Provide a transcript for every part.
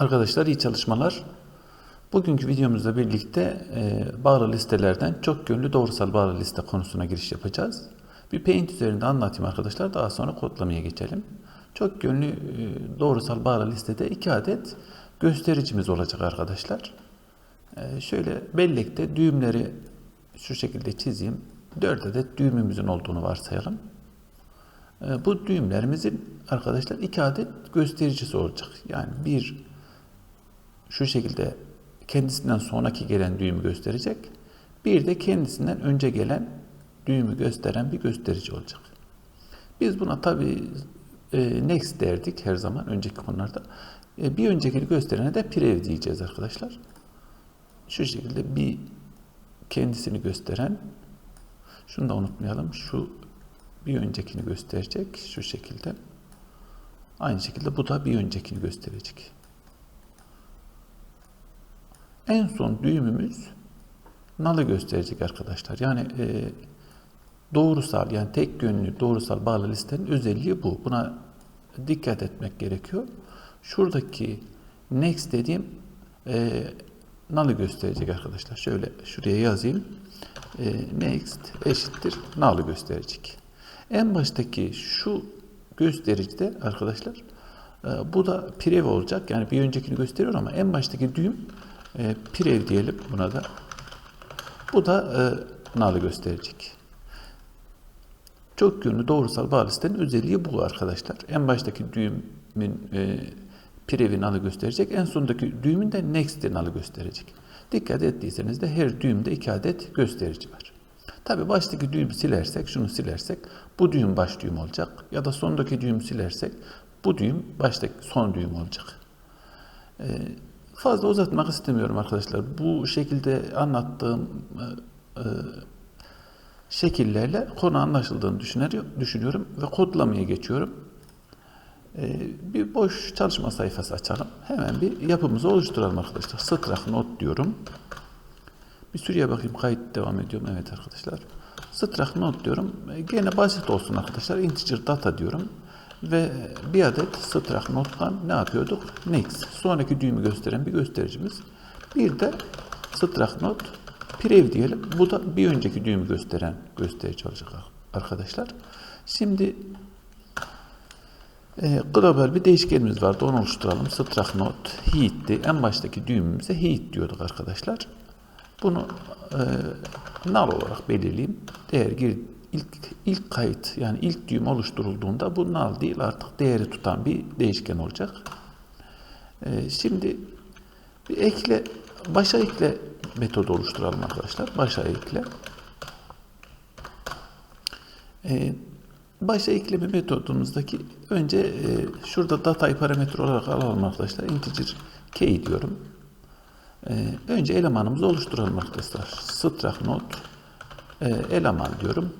Arkadaşlar iyi çalışmalar. Bugünkü videomuzla birlikte e, bağlı listelerden çok yönlü doğrusal bağlı liste konusuna giriş yapacağız. Bir paint üzerinde anlatayım arkadaşlar. Daha sonra kodlamaya geçelim. Çok yönlü e, doğrusal bağlı listede iki adet göstericimiz olacak arkadaşlar. E, şöyle bellekte düğümleri şu şekilde çizeyim. 4 adet düğümümüzün olduğunu varsayalım. E, Bu düğümlerimizin arkadaşlar iki adet göstericisi olacak. Yani bir şu şekilde kendisinden sonraki gelen düğümü gösterecek. Bir de kendisinden önce gelen düğümü gösteren bir gösterici olacak. Biz buna tabi e, next derdik her zaman önceki konularda. E, bir öncekini gösterene de prev diyeceğiz arkadaşlar. Şu şekilde bir kendisini gösteren şunu da unutmayalım. Şu bir öncekini gösterecek şu şekilde. Aynı şekilde bu da bir öncekini gösterecek. En son düğümümüz nalı gösterecek arkadaşlar. Yani e, doğrusal yani tek yönlü doğrusal bağlı listenin özelliği bu. Buna dikkat etmek gerekiyor. Şuradaki next dediğim e, nalı gösterecek arkadaşlar. Şöyle şuraya yazayım. E, next eşittir nalı gösterecek. En baştaki şu göstericide arkadaşlar e, bu da prev olacak. Yani bir öncekini gösteriyor ama en baştaki düğüm e, prev diyelim buna da. Bu da e, nalı gösterecek. Çok yönlü doğrusal bağlı listenin özelliği bu arkadaşlar. En baştaki düğümün e, previ nalı gösterecek. En sondaki düğümün de next'i nalı gösterecek. Dikkat ettiyseniz de her düğümde iki adet gösterici var. Tabi baştaki düğümü silersek, şunu silersek bu düğüm baş düğüm olacak. Ya da sondaki düğümü silersek bu düğüm baştaki son düğüm olacak. Ee, fazla uzatmak istemiyorum arkadaşlar. Bu şekilde anlattığım e, e, şekillerle konu anlaşıldığını düşünüyorum ve kodlamaya geçiyorum. Ee, bir boş çalışma sayfası açalım. Hemen bir yapımızı oluşturalım arkadaşlar. Strak not diyorum. Bir süreye bakayım kayıt devam ediyorum. Evet arkadaşlar. Strak not diyorum. E, gene basit olsun arkadaşlar. Integer data diyorum. Ve bir adet strak nottan ne yapıyorduk? Next. Sonraki düğümü gösteren bir göstericimiz. Bir de strak not prev diyelim. Bu da bir önceki düğümü gösteren gösterici olacak arkadaşlar. Şimdi e, global bir değişkenimiz vardı. Onu oluşturalım. Strak not heat'ti. En baştaki düğümümüze heat diyorduk arkadaşlar. Bunu e, null olarak belirleyeyim. Değer gir ilk ilk kayıt yani ilk düğüm oluşturulduğunda bu null değil artık değeri tutan bir değişken olacak. E, şimdi bir ekle başa ekle metodu oluşturalım arkadaşlar. Başa ekle. E, başa ekleme metodumuzdaki önce e, şurada datayı parametre olarak alalım arkadaşlar. Integer k diyorum. Ee, önce elemanımızı oluşturalım arkadaşlar. Strak not e, eleman diyorum.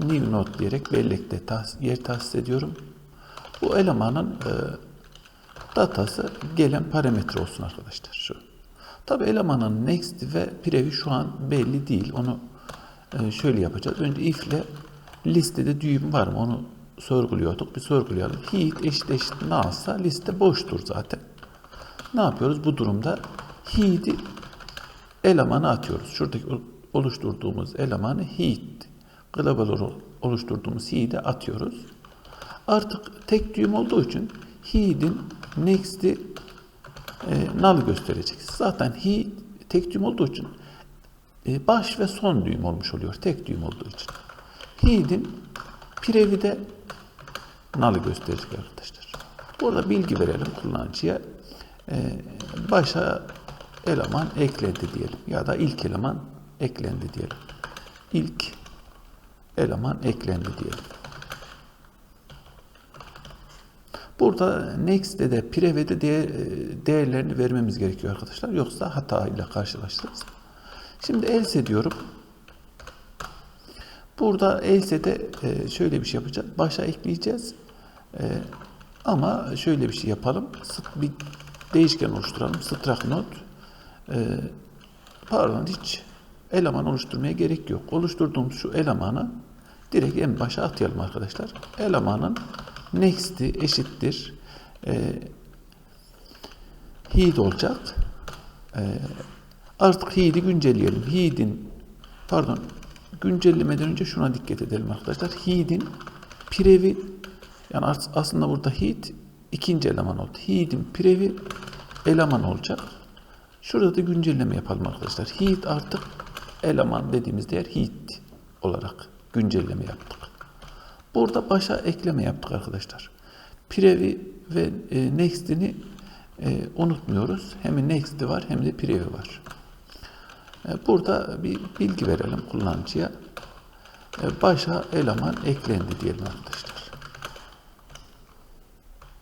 New not diyerek bellekte tas yer tahsis ediyorum. Bu elemanın e, datası gelen parametre olsun arkadaşlar. Şu. Tabi elemanın next ve previ şu an belli değil. Onu e, şöyle yapacağız. Önce if ile listede düğüm var mı onu sorguluyorduk. Bir sorgulayalım. Heat eşit eşit ne alsa liste boştur zaten. Ne yapıyoruz bu durumda? heat'i elemanı atıyoruz. Şuradaki oluşturduğumuz elemanı heat global oluşturduğumuz heat'e atıyoruz. Artık tek düğüm olduğu için heat'in next'i e, null gösterecek. Zaten heat tek düğüm olduğu için e, baş ve son düğüm olmuş oluyor. Tek düğüm olduğu için. Heat'in previ de null gösterecek arkadaşlar. Burada bilgi verelim kullanıcıya. E, başa eleman eklendi diyelim ya da ilk eleman eklendi diyelim. İlk eleman eklendi diyelim. Burada next'te de preve'de de değerlerini vermemiz gerekiyor arkadaşlar. Yoksa hata ile karşılaşırız. Şimdi else diyorum. Burada else'de e, şöyle bir şey yapacağız. Başa ekleyeceğiz. E, ama şöyle bir şey yapalım. Bir değişken oluşturalım. Strak not e, pardon hiç eleman oluşturmaya gerek yok. Oluşturduğumuz şu elemanı direkt en başa atayalım arkadaşlar. Elemanın next'i eşittir e, head olacak. Ee, artık head'i güncelleyelim. Head'in pardon güncellemeden önce şuna dikkat edelim arkadaşlar. Head'in pirevi yani as- aslında burada head ikinci eleman oldu. Head'in pirevi eleman olacak. Şurada da güncelleme yapalım arkadaşlar. Head artık eleman dediğimiz değer head olarak güncelleme yaptık. Burada başa ekleme yaptık arkadaşlar. Pirevi ve e, next'ini e, unutmuyoruz. Hem next'i var hem de pirevi var. E, burada bir bilgi verelim kullanıcıya. E, başa eleman eklendi diyelim arkadaşlar.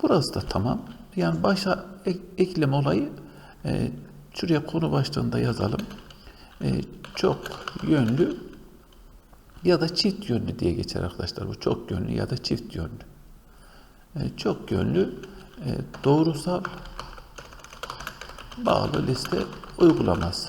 Burası da tamam. Yani başa ek- ekleme olayı şuraya konu başlığında yazalım. Çok yönlü ya da çift yönlü diye geçer arkadaşlar. Bu çok yönlü ya da çift yönlü. E, çok yönlü e, doğrusal bağlı liste uygulaması.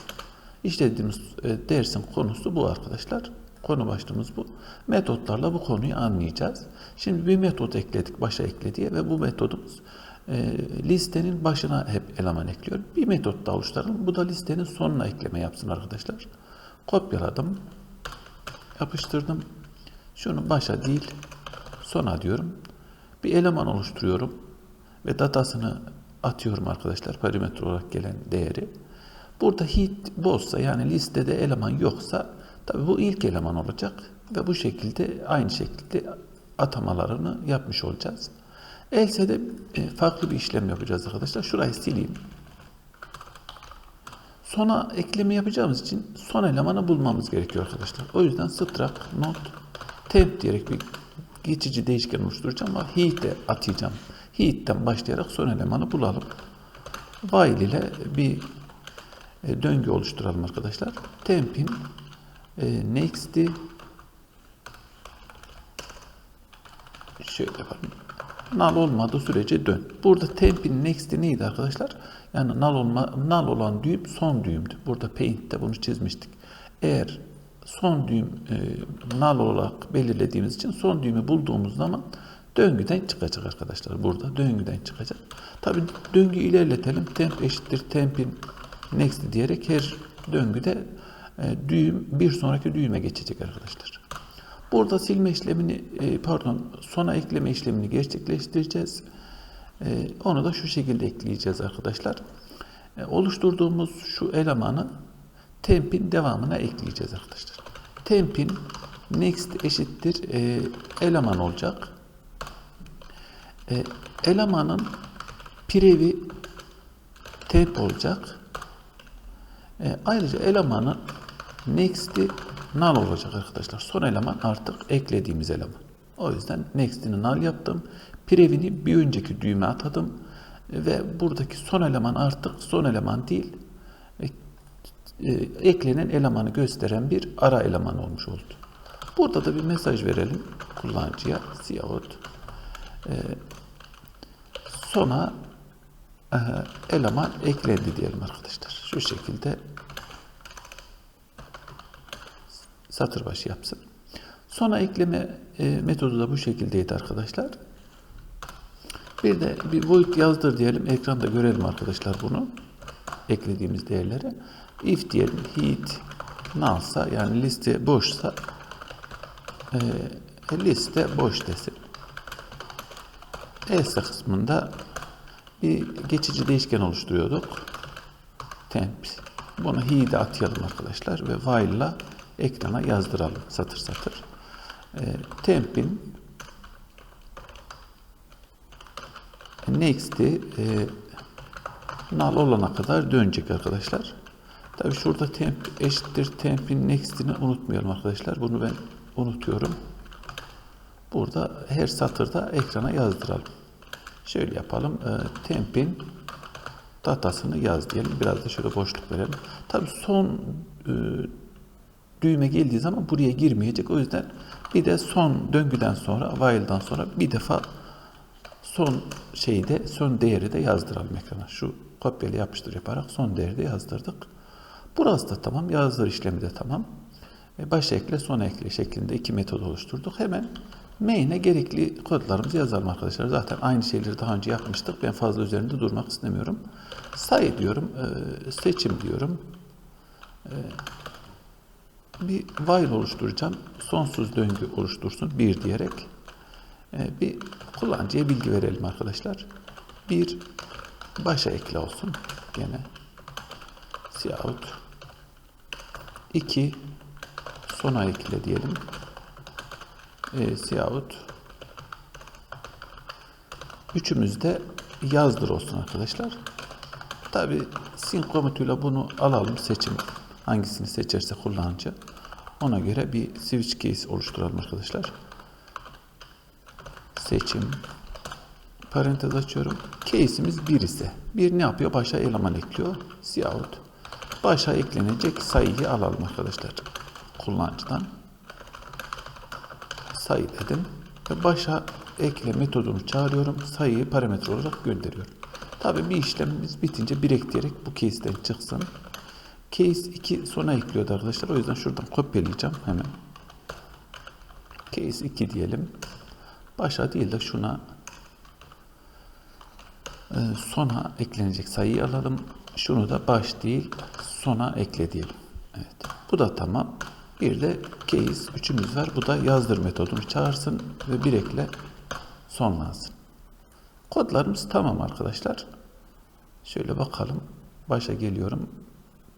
İşlediğimiz e, dersin konusu bu arkadaşlar. Konu başlığımız bu. Metotlarla bu konuyu anlayacağız. Şimdi bir metot ekledik, başa ekle diye ve bu metodumuz e, listenin başına hep eleman ekliyor. Bir metot daha oluşturalım. Bu da listenin sonuna ekleme yapsın arkadaşlar. Kopyaladım. Yapıştırdım. Şunu başa değil, sona diyorum. Bir eleman oluşturuyorum ve datasını atıyorum arkadaşlar parametre olarak gelen değeri. Burada hit boşsa yani listede eleman yoksa tabi bu ilk eleman olacak ve bu şekilde aynı şekilde atamalarını yapmış olacağız. Else de e, farklı bir işlem yapacağız arkadaşlar. Şurayı sileyim. Sona ekleme yapacağımız için son elemanı bulmamız gerekiyor arkadaşlar. O yüzden struct not temp diyerek bir geçici değişken oluşturacağım ama heat'e atayacağım. Heat'ten başlayarak son elemanı bulalım. While ile bir e, döngü oluşturalım arkadaşlar. Temp'in e, next'i şöyle yapalım. Null olmadığı sürece dön. Burada temp'in next'i neydi arkadaşlar? Yani null, olma, null olan düğüm son düğümdü. Burada paint'te bunu çizmiştik. Eğer son düğüm e, null olarak belirlediğimiz için son düğümü bulduğumuz zaman döngüden çıkacak arkadaşlar. Burada döngüden çıkacak. Tabi döngü ilerletelim. Temp eşittir temp'in next diyerek her döngüde e, düğüm bir sonraki düğüme geçecek arkadaşlar. Burada silme işlemini e, pardon sona ekleme işlemini gerçekleştireceğiz. E, onu da şu şekilde ekleyeceğiz arkadaşlar. E, oluşturduğumuz şu elemanı temp'in devamına ekleyeceğiz arkadaşlar. Temp'in next eşittir eleman olacak. Elemanın pirevi temp olacak. Ayrıca elemanın next'i null olacak arkadaşlar. Son eleman artık eklediğimiz eleman. O yüzden next'ini null yaptım. Previni bir önceki düğme atadım. Ve buradaki son eleman artık son eleman değil. E, e, eklenen elemanı gösteren bir ara eleman olmuş oldu. Burada da bir mesaj verelim kullanıcıya. Siyahut e, sona eleman eklendi diyelim arkadaşlar. Şu şekilde satır başı yapsın. Sona ekleme e, metodu da bu şekildeydi arkadaşlar. Bir de bir void yazdır diyelim. Ekranda görelim arkadaşlar bunu. Eklediğimiz değerleri. If diyelim heat nullsa yani liste boşsa e, liste boş desin. else kısmında bir geçici değişken oluşturuyorduk. Temp. Bunu he'de atayalım arkadaşlar ve while'la ekrana yazdıralım satır satır. E, temp'in next'i e, null olana kadar dönecek arkadaşlar. Tabi şurada temp eşittir temp'in next'ini unutmayalım arkadaşlar. Bunu ben unutuyorum. Burada her satırda ekrana yazdıralım. Şöyle yapalım. E, temp'in datasını yaz diyelim. Biraz da şöyle boşluk verelim. Tabi son e, düğme geldiği zaman buraya girmeyecek. O yüzden bir de son döngüden sonra, while'dan sonra bir defa son şeyi de, son değeri de yazdıralım ekrana. Şu kopyala yapıştır yaparak son değeri de yazdırdık. Burası da tamam. Yazdır işlemi de tamam. E baş ekle, son ekle şeklinde iki metod oluşturduk. Hemen Main'e gerekli kodlarımızı yazalım arkadaşlar. Zaten aynı şeyleri daha önce yapmıştık. Ben fazla üzerinde durmak istemiyorum. Sayı diyorum. e, seçim diyorum. Bir while oluşturacağım. Sonsuz döngü oluştursun. Bir diyerek. E, bir kullanıcıya bilgi verelim arkadaşlar. Bir başa ekle olsun. Gene. Siyahut. İki sona ekle diyelim. E, siyahut üçümüz de yazdır olsun arkadaşlar. Tabi sync komutuyla bunu alalım seçim hangisini seçerse kullanıcı. Ona göre bir switch case oluşturalım arkadaşlar. Seçim parantez açıyorum. Case'imiz 1 ise 1 ne yapıyor? Başa eleman ekliyor. Siyahut başa eklenecek sayıyı alalım arkadaşlar. Kullanıcıdan sayı dedim ve başa ekle metodunu çağırıyorum. Sayıyı parametre olarak gönderiyorum. Tabii bir işlemimiz bitince bir ekleyerek bu case'den çıksın. Case 2 sona ekliyordu arkadaşlar. O yüzden şuradan kopyalayacağım hemen. Case 2 diyelim. Başa değil de şuna e, sona eklenecek sayıyı alalım. Şunu da baş değil sona ekle diyelim. Evet. Bu da tamam. Bir de case üçümüz var. Bu da yazdır metodunu çağırsın ve bir ekle sonlansın. Kodlarımız tamam arkadaşlar. Şöyle bakalım. Başa geliyorum.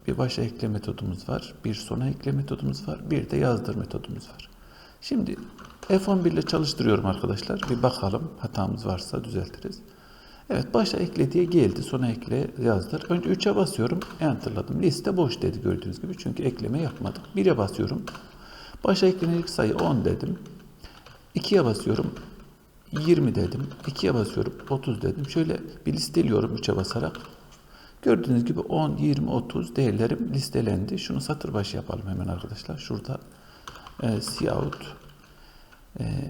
Bir başa ekle metodumuz var. Bir sona ekle metodumuz var. Bir de yazdır metodumuz var. Şimdi F11 ile çalıştırıyorum arkadaşlar. Bir bakalım hatamız varsa düzeltiriz. Evet başa ekle diye geldi. Sona ekle yazdır. Önce 3'e basıyorum. Enter'ladım. Liste boş dedi gördüğünüz gibi. Çünkü ekleme yapmadık. 1'e basıyorum. Başa eklenecek sayı 10 dedim. 2'ye basıyorum. 20 dedim. 2'ye basıyorum. 30 dedim. Şöyle bir listeliyorum 3'e basarak. Gördüğünüz gibi 10, 20, 30 değerlerim listelendi. Şunu satır başı yapalım hemen arkadaşlar. Şurada e, cout e,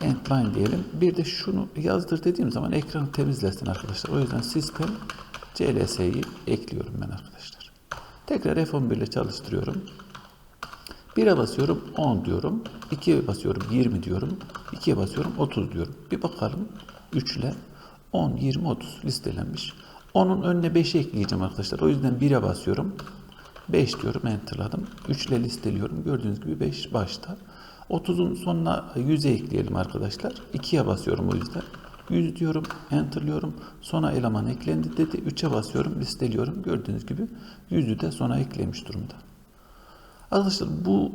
endline diyelim. Bir de şunu yazdır dediğim zaman ekranı temizlesin arkadaşlar. O yüzden sistem CLS'yi ekliyorum ben arkadaşlar. Tekrar F11 ile çalıştırıyorum. 1'e basıyorum 10 diyorum. 2'ye basıyorum 20 diyorum. 2'ye basıyorum 30 diyorum. Bir bakalım 3 ile 10, 20, 30 listelenmiş. 10'un önüne 5'i ekleyeceğim arkadaşlar. O yüzden 1'e basıyorum. 5 diyorum enterladım. 3 ile listeliyorum. Gördüğünüz gibi 5 başta. 30'un sonuna 100'e ekleyelim arkadaşlar. 2'ye basıyorum o yüzden. 100 diyorum, enterlıyorum. Sona eleman eklendi dedi. 3'e basıyorum, listeliyorum. Gördüğünüz gibi 100'ü de sona eklemiş durumda. Arkadaşlar bu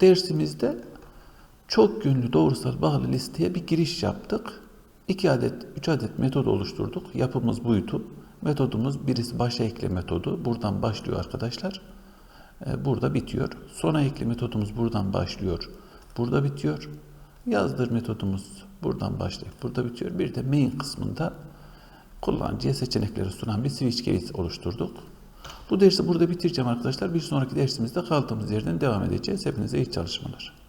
dersimizde çok yönlü doğrusal bağlı listeye bir giriş yaptık. 2 adet, 3 adet metod oluşturduk. Yapımız buydu. Metodumuz birisi başa ekle metodu. Buradan başlıyor arkadaşlar. Ee, Burada bitiyor. Sona ekle metodumuz buradan başlıyor. Burada bitiyor. Yazdır metodumuz buradan başlayıp burada bitiyor. Bir de main kısmında kullanıcıya seçenekleri sunan bir switch case oluşturduk. Bu dersi burada bitireceğim arkadaşlar. Bir sonraki dersimizde kaldığımız yerden devam edeceğiz. Hepinize iyi çalışmalar.